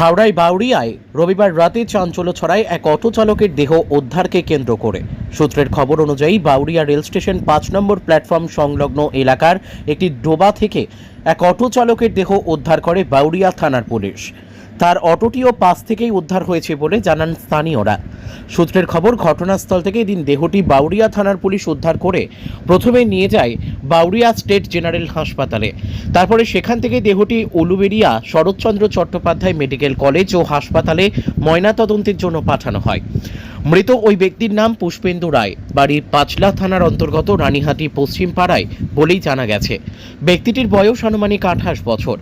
হাওড়ায় বাউরিয়ায় রবিবার রাতে চাঞ্চল্য ছড়ায় এক অটো চালকের দেহ উদ্ধারকে কেন্দ্র করে। সূত্রের খবর অনুযায়ী বাউরিয়া রেল স্টেশন পাঁচ নম্বর প্ল্যাটফর্ম সংলগ্ন এলাকার একটি ডোবা থেকে এক অটো চালকের দেহ উদ্ধার করে বাউরিয়া থানার পুলিশ। তার অটোটিও পাশ থেকেই উদ্ধার হয়েছে বলে জানান স্থানীয়রা। সূত্রের খবর, ঘটনাস্থল থেকে এদিন দেহটি বাউরিয়া থানার পুলিশ উদ্ধার করে প্রথমে নিয়ে যায় বাউরিয়া স্টেট জেনারেল হাসপাতালে। তারপরে সেখান থেকে দেহটি উলুবেরিয়া শরৎচন্দ্র চট্টোপাধ্যায় মেডিকেল কলেজ ও হাসপাতালে ময়নাতদন্তের জন্য পাঠানো হয়। মৃত ওই ব্যক্তির নাম পুষ্পেন্দু রায়। বাড়ির পাঁচলা থানার অন্তর্গত রানীহাটি পশ্চিম পাড়ায় বলেই জানা গেছে। ব্যক্তিটির বয়স আনুমানিক আঠাশ বছর।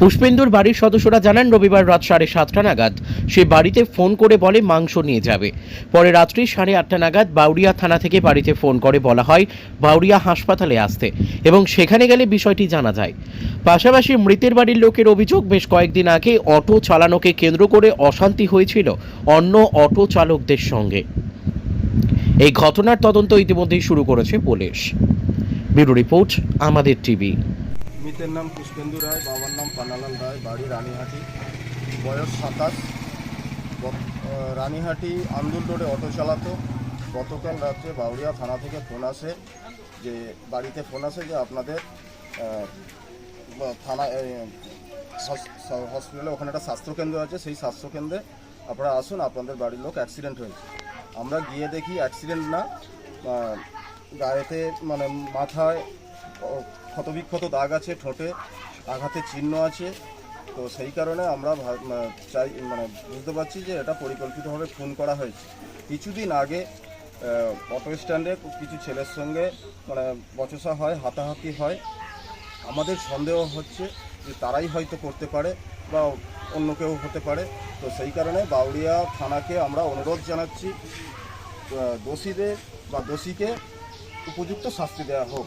পুষ্পেন্দুর বাড়ির সদস্যরা জানান, রবিবার রাত সাড়ে সাতটা নাগাদ সে বাড়িতে ফোন করে বলে মাংস নিয়ে যাবে। পরে রাত্রি সাড়ে আটটা নাগাদ বাউরিয়া থানা থেকে বাড়িতে ফোন করে বলা হয়, বাউরিয়া হাসপাতালে আসতে এবং সেখানে গেলে বিষয়টি জানা যায়। পাশাপাশি মৃতের বাড়ির লোকের অভিযোগ, বেশ কয়েকদিন আগে অটো চালানোকে কেন্দ্র করে অশান্তি হয়েছিল অন্য অটো চালকদের সঙ্গে। এই ঘটনার তদন্ত ইতিমধ্যেই শুরু করেছে পুলিশ। ব্যুরো রিপোর্ট, আমাদের টিভি। মৃতের নাম পুষ্পেন্দু রায়, বাবার নাম পানালাল রায়, বাড়ি রানীহাটি। বয়স সাতাশ। রানীহাটি আন্দুল রোডে অটো চালাতো। গতকাল রাত্রে বাউরিয়া থানা থেকে ফোন আসে যে, বাড়িতে ফোন আসে যে আপনাদের থানা হসপিটালে ওখানে একটা স্বাস্থ্যকেন্দ্র আছে। সেই স্বাস্থ্যকেন্দ্রে আপনারা আসুন, আপনাদের বাড়ির লোক অ্যাক্সিডেন্ট হয়েছে। আমরা গিয়ে দেখি অ্যাক্সিডেন্ট না গায়েতে মানে মাথায় ক্ষতবিক্ষত দাগ আছে, ঠোঁটে আঘাতের চিহ্ন আছে। তো সেই কারণে আমরা চাই মানে বুঝতে পারছি যে এটা পরিকল্পিতভাবে খুন করা হয়েছে। কিছুদিন আগে অটো স্ট্যান্ডে কিছু ছেলের সঙ্গে মানে বচসা হয়, হাতাহাতি হয়। আমাদের সন্দেহ হচ্ছে যে তারাই হয়তো করতে পারে বা অন্য কেউ হতে পারে। তো সেই কারণে বাউরিয়া থানাকে আমরা অনুরোধ জানাচ্ছি দোষীদের বা দোষীকে উপযুক্ত শাস্তি দেওয়া হোক।